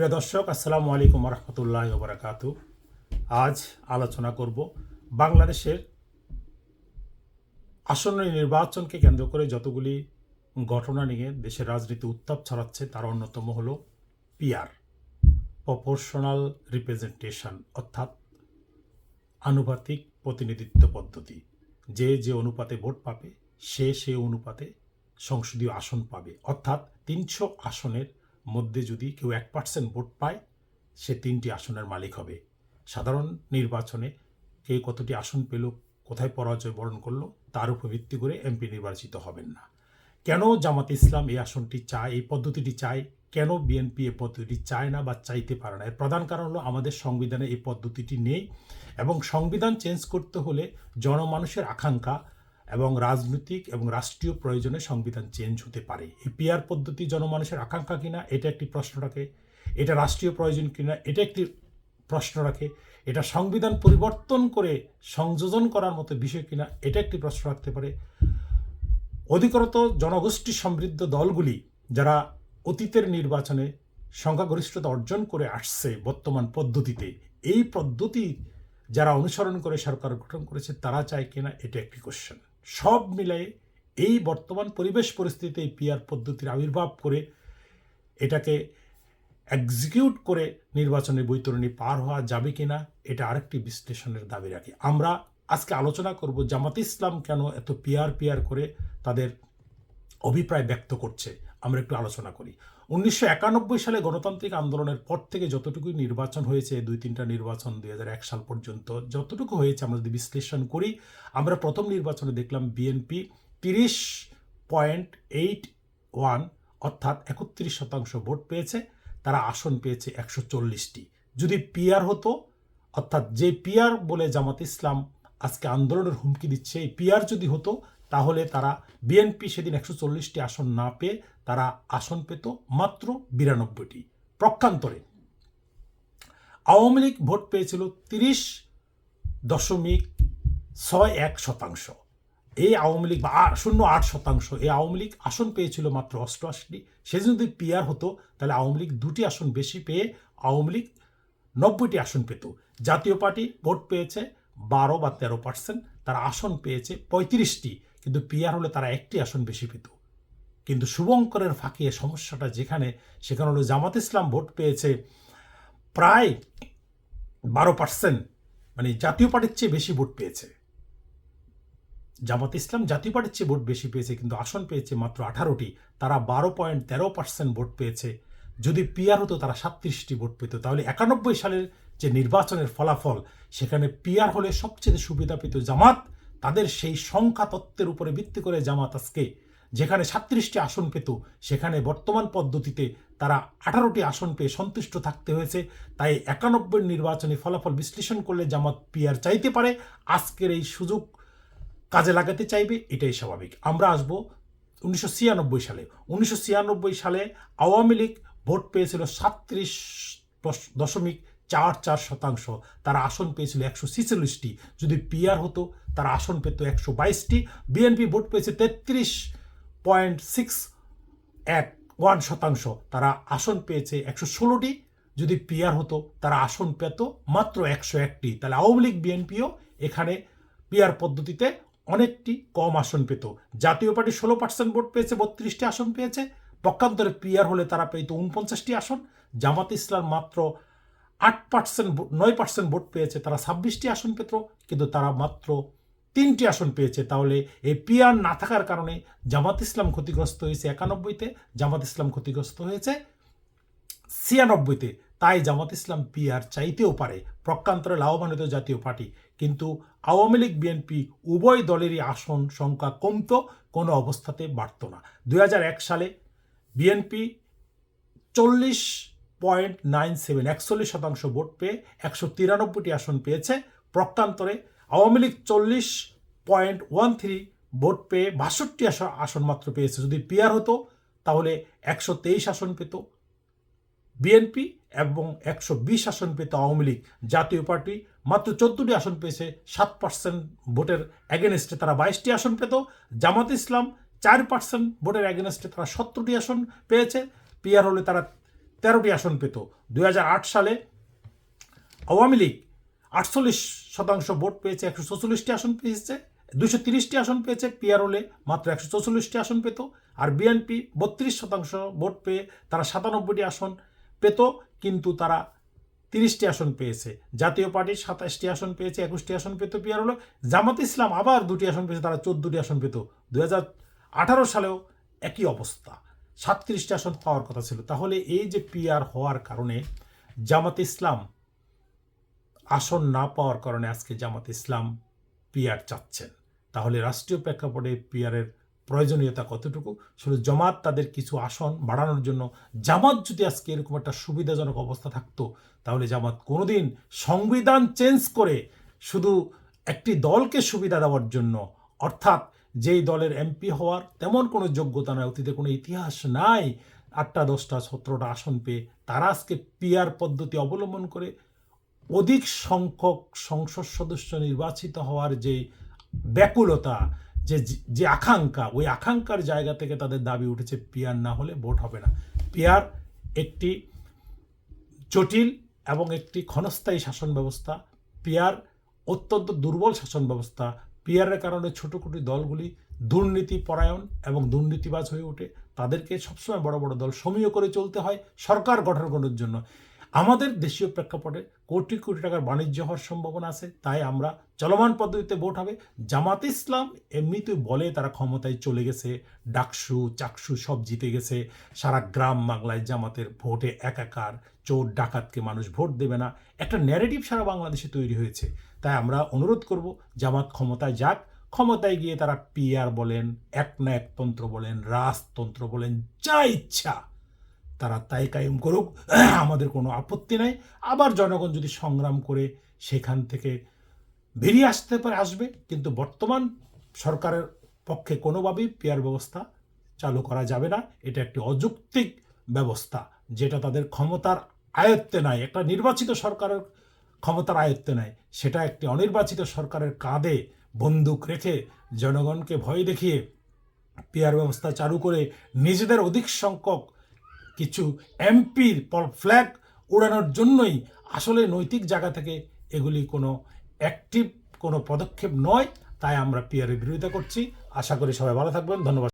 প্রিয় দর্শক, আসসালামু আলাইকুম রহমতুল্লাহ বারাকাতু আজ আলোচনা করব বাংলাদেশের আসন্ন নির্বাচনকে কেন্দ্র করে যতগুলি ঘটনা নিয়ে দেশের রাজনীতি উত্তাপ ছড়াচ্ছে, তার অন্যতম হল পিআর প্রপোর্শনাল রিপ্রেজেন্টেশন অর্থাৎ আনুপাতিক প্রতিনিধিত্ব পদ্ধতি। যে যে অনুপাতে ভোট পাবে, সে সে অনুপাতে সংসদীয় আসন পাবে। অর্থাৎ তিনশো আসনের মধ্যে যদি কেউ এক পার্সেন্ট ভোট পায়, সে তিনটি আসনের মালিক হবে। সাধারণ নির্বাচনে কে কতটি আসন পেল, কোথায় পরাজয় বরণ করল, তার উপর ভিত্তি করে এমপি নির্বাচিত হবেন না। কেন জামাত ইসলাম এই আসনটি চায়, এই পদ্ধতিটি চায়, কেন বিএনপি এই পদ্ধতিটি চায় না বা চাইতে পারে না? এর প্রধান কারণ হলো আমাদের সংবিধানে এই পদ্ধতিটি নেই এবং সংবিধান চেঞ্জ করতে হলে জনমানুষের আকাঙ্ক্ষা এবং রাজনৈতিক এবং রাষ্ট্রীয় প্রয়োজনে সংবিধান চেঞ্জ হতে পারে। এই পিআর পদ্ধতি জনমানুষের আকাঙ্ক্ষা কিনা, এটা একটি প্রশ্ন রাখে। এটা রাষ্ট্রীয় প্রয়োজন কিনা, এটা একটি প্রশ্ন রাখে। এটা সংবিধান পরিবর্তন করে সংযোজন করার মতো বিষয় কিনা, এটা একটি প্রশ্ন রাখতে পারে। অধিকরত জনগোষ্ঠী সমৃদ্ধ দলগুলি যারা অতীতের নির্বাচনে সংখ্যাগরিষ্ঠতা অর্জন করে আসছে বর্তমান পদ্ধতিতে, এই পদ্ধতি যারা অনুসরণ করে সরকার গঠন করেছে, তারা চায় কিনা, এটা একটি কোশ্চেন সব মিলাই এই বর্তমান পরিবেশ পরিস্থিতিতে এই পিআর পদ্ধতির আবির্ভাব করে এটাকে এক্সিকিউট করে নির্বাচনের বৈতরণী পার হওয়া যাবে কি না এটা আরেকটি বিশ্লেষণের দাবি রাখি। আমরা আজকে আলোচনা করব জামাত ইসলাম কেন এত পিয়ার পিয়ার করে তাদের অভিপ্রায় ব্যক্ত করছে। আমরা একটু আলোচনা করি। উনিশশো একানব্বই সালে গণতান্ত্রিক আন্দোলনের পর থেকে যতটুকুই নির্বাচন হয়েছে, দুই তিনটা নির্বাচন দুই এক সাল পর্যন্ত যতটুকু হয়েছে আমরা যদি বিশ্লেষণ করি, আমরা প্রথম নির্বাচনে দেখলাম বিএনপি তিরিশ পয়েন্ট এইট ওয়ান অর্থাৎ একত্রিশ শতাংশ ভোট পেয়েছে, তারা আসন পেয়েছে একশো চল্লিশটি। যদি পিয়ার হতো, অর্থাৎ যে পিয়ার বলে জামাত ইসলাম আজকে আন্দোলনের হুমকি দিচ্ছে, এই পিয়ার যদি হতো তাহলে তারা বিএনপি সেদিন একশো চল্লিশটি আসন না পেয়ে তারা আসন পেত মাত্র বিরানব্বইটি। প্রক্ষান্তরে আওয়ামী লীগ ভোট পেয়েছিল তিরিশ দশমিক ছয় এক শতাংশ। এই আওয়ামী লীগ বা শূন্য আট শতাংশ। এই আওয়ামী লীগ আসন পেয়েছিল মাত্র অষ্টআশিটি। সে যদি পিয়ার হতো, তাহলে আওয়ামী লীগ দুটি আসন বেশি পেয়ে আওয়ামী লীগ নব্বইটি আসন পেত। জাতীয় পার্টি ভোট পেয়েছে বারো বা তেরো পার্সেন্ট। তারা আসন পেয়েছে পঁয়ত্রিশটি, কিন্তু পিয়ার হলে তারা একটি আসন বেশি পেত। কিন্তু শুভঙ্করের ফাঁকে সমস্যাটা যেখানে, সেখানে হলো জামাত ইসলাম ভোট পেয়েছে প্রায় বারো পার্সেন্ট মানে জাতীয় পার্টির চেয়ে বেশি ভোট পেয়েছে। জামাত ইসলাম জাতীয় পার্টির চেয়ে ভোট বেশি পেয়েছে, কিন্তু আসন পেয়েছে মাত্র আঠারোটি, তারা বারো পয়েন্ট তেরো পার্সেন্ট ভোট পেয়েছে। যদি পিয়ার হতো তারা সাতত্রিশটি ভোট পেত, তাহলে একানব্বই সালের যে নির্বাচনের ফলাফল, সেখানে পিয়ার হলে সবচেয়ে সুবিধা পেত জামাত, তাদের সেই সংখ্যা তত্ত্বের উপরে ভিত্তি করে জামাত আজকে, যেখানে সাতত্রিশটি আসন পেত, সেখানে বর্তমান পদ্ধতিতে তারা আঠারোটি আসন পেয়ে সন্তুষ্ট থাকতে হয়েছে। তাই একানব্বই নির্বাচনী ফলাফল বিশ্লেষণ করলে জামাত পিয়ার চাইতে পারে, আজকের এই সুযোগ কাজে লাগাতে চাইবে, এটাই স্বাভাবিক। আমরা আসব উনিশশো সালে। উনিশশো ছিয়ানব্বই সালে আওয়ামী লীগ ভোট পেয়েছিল সাতত্রিশ দশমিক চার চার শতাংশ। তারা আসন পেয়েছিল একশো ছিচল্লিশটি। যদি পিআর হতো, তারা আসন পেত একশো বাইশটি। বিএনপি ভোট পেয়েছে তেত্রিশ পয়েন্ট সিক্স এক ওয়ান শতাংশ। তারা আসন পেয়েছে একশো ষোলোটি। যদি পিআর হতো, তারা আসন পেত মাত্র একশো একটি। তাহলে আওয়ামী লীগ, বিএনপিও এখানে পিআর পদ্ধতিতে অনেকটি কম আসন পেত। জাতীয় পার্টি ষোলো পার্সেন্ট ভোট পেয়েছে, বত্রিশটি আসন পেয়েছে। পক্ষান্তরে পিআর হলে তারা পেত উনপঞ্চাশটি আসন। জামাত ইসলাম মাত্র আট পার্সেন্ট নয় পার্সেন্ট ভোট পেয়েছে, তারা ছাব্বিশটি আসন পেত, কিন্তু তারা মাত্র তিনটি আসন পেয়েছে। তাহলে এই পিআর না থাকার কারণে জামাত ইসলাম ক্ষতিগ্রস্ত হয়েছে একানব্বইতে, জামাত ইসলাম ক্ষতিগ্রস্ত হয়েছে ছিয়ানব্বইতে। তাই জামাত ইসলাম পিআর চাইতেও পারে, প্রকান্তরে লাভবানিত জাতীয় পার্টি। কিন্তু আওয়ামী লীগ, বিএনপি উভয় দলেরই আসন সংখ্যা কমতো, কোনো অবস্থাতে বাড়ত না। দু হাজার এক সালে বিএনপি চল্লিশ পয়েন্ট নাইন সেভেন, একচল্লিশ শতাংশ ভোট পেয়ে একশো তিরানব্বইটি আসন পেয়েছে। প্রকান্তরে আওয়ামী লীগ চল্লিশ পয়েন্ট ওয়ান থ্রি ভোট পেয়ে বাষট্টি আসন মাত্র পেয়েছে। যদি পিয়ার হতো, তাহলে একশো তেইশ আসন পেত। বিএনপি এবং একশো বিশ আসন পেত আওয়ামী লীগ। জাতীয় পার্টি মাত্র চোদ্দটি আসন পেয়েছে, সাত পার্সেন্ট ভোটের অ্যাগেনস্টে তারা বাইশটি আসন পেত। জামাত ইসলাম চার পার্সেন্ট ভোটের অ্যাগেনস্টে তারা সত্তরটি আসন পেয়েছে। পিয়ার হলে তারা তেরোটি আসন পেত। দু হাজার আট সালে আওয়ামী লীগ আটচল্লিশ শতাংশ ভোট পেয়েছে, একশো চৌচল্লিশটি আসন পেয়েছে দুশো তিরিশটি আসন পেয়েছে, পিআরওলে মাত্র একশো চৌচল্লিশটি আসন পেত, আর বিএনপি বত্রিশ শতাংশ ভোট পেয়ে তারা সাতানব্বইটি আসন পেত, কিন্তু তারা তিরিশটি আসন পেয়েছে। জাতীয় পার্টি সাতাশটি আসন পেয়েছে, একুশটি আসন পেত পিআরওলে, জামাত ইসলাম আবার দুটি আসন পেয়েছে, তারা চোদ্দটি আসন পেত। দু হাজার আঠারো সালেও একই অবস্থা। সাতত্রিশটি আসন পাওয়ার কথা ছিল। তাহলে এই যে পিআর হওয়ার কারণে জামাত ইসলাম আসন না পাওয়ার কারণে আজকে জামাত ইসলাম পিআর চাচ্ছেন। তাহলে রাষ্ট্রীয় প্রেক্ষাপটে পিআরের প্রয়োজনীয়তা কতটুকু? শুধু জামাত তাদের কিছু আসন বাড়ানোর জন্য জামাত যদি আজকে এরকম একটা সুবিধাজনক অবস্থা থাকতো, তাহলে জামাত কোনোদিন সংবিধান চেঞ্জ করে শুধু একটি দলকে সুবিধা দেওয়ার জন্য, অর্থাৎ যেই দলের এমপি হওয়ার তেমন কোনো যোগ্যতা নয় অতীতে কোনো ইতিহাস নাই। আটটা, দশটা, সতেরোটা আসন পেয়ে তারা আজকে পিয়ার পদ্ধতি অবলম্বন করে অধিক সংখ্যক সংসদ সদস্য নির্বাচিত হওয়ার যে ব্যাকুলতা, যে যে আকাঙ্ক্ষা, ওই আকাঙ্ক্ষার জায়গা থেকে তাদের দাবি উঠেছে পিয়ার না হলে ভোট হবে না। পিয়ার একটি জটিল এবং একটি ক্ষণস্থায়ী শাসন ব্যবস্থা পিয়ার অত্যন্ত দুর্বল শাসন ব্যবস্থা পিয়ারের কারণে ছোট ছোট দলগুলি দুর্নীতি পরায়ণ এবং দুর্নীতিবাজ হয়ে ওঠে। তাদেরকে সবসময় বড় বড় দল সমীহ করে চলতে হয় সরকার গঠন করার জন্য। আমাদের দেশীয় প্রেক্ষাপটে কোটি কোটি টাকার বাণিজ্য হওয়ার সম্ভাবনা আছে। তাই আমরা চলমান পদ্ধতিতে ভোট হবে। জামাত ইসলাম এমনিতেই বলে তারা ক্ষমতায় চলে গেছে। ডাকসু, চাকসু সব জিতে গেছে। সারা গ্রাম বাংলায় জামাতের ভোটে একাকার। চোর, ডাকাতকে মানুষ ভোট দেবে না। একটা ন্যারেটিভ সারা বাংলাদেশে তৈরি হয়েছে। তাই আমরা অনুরোধ করব, জামাত ক্ষমতায় যাক। ক্ষমতায় গিয়ে তারা পিআর বলেন, এক না একতন্ত্র বলেন, রাজতন্ত্র বলেন, যা ইচ্ছা, তারা তাই কায়েম করুক। আমাদের কোনো আপত্তি নাই। আবার জনগণ যদি সংগ্রাম করে সেখান থেকে বেরিয়ে আসতে পারে, আসবে। কিন্তু বর্তমান সরকারের পক্ষে কোনোভাবেই পেয়ার ব্যবস্থা চালু করা যাবে না। এটা একটি অযৌক্তিক ব্যবস্থা, যেটা তাদের ক্ষমতার আয়ত্তে নাই। একটা নির্বাচিত সরকারের ক্ষমতার আয়ত্তে নেয়। সেটা একটি অনির্বাচিত সরকারের কাঁধে বন্দুক রেখে জনগণকে ভয় দেখিয়ে পেয়ার ব্যবস্থা চালু করে নিজেদের অধিক সংখ্যক কিছু এমপির ফ্ল্যাগ উড়ানোর জন্যই আসলে নৈতিক জায়গা থেকে এগুলি কোনো অ্যাক্টিভ কোনো পদক্ষেপ নয়, তাই আমরা পিয়ারের বিরোধিতা করছি। আশা করি সবাই ভালো থাকবেন। ধন্যবাদ।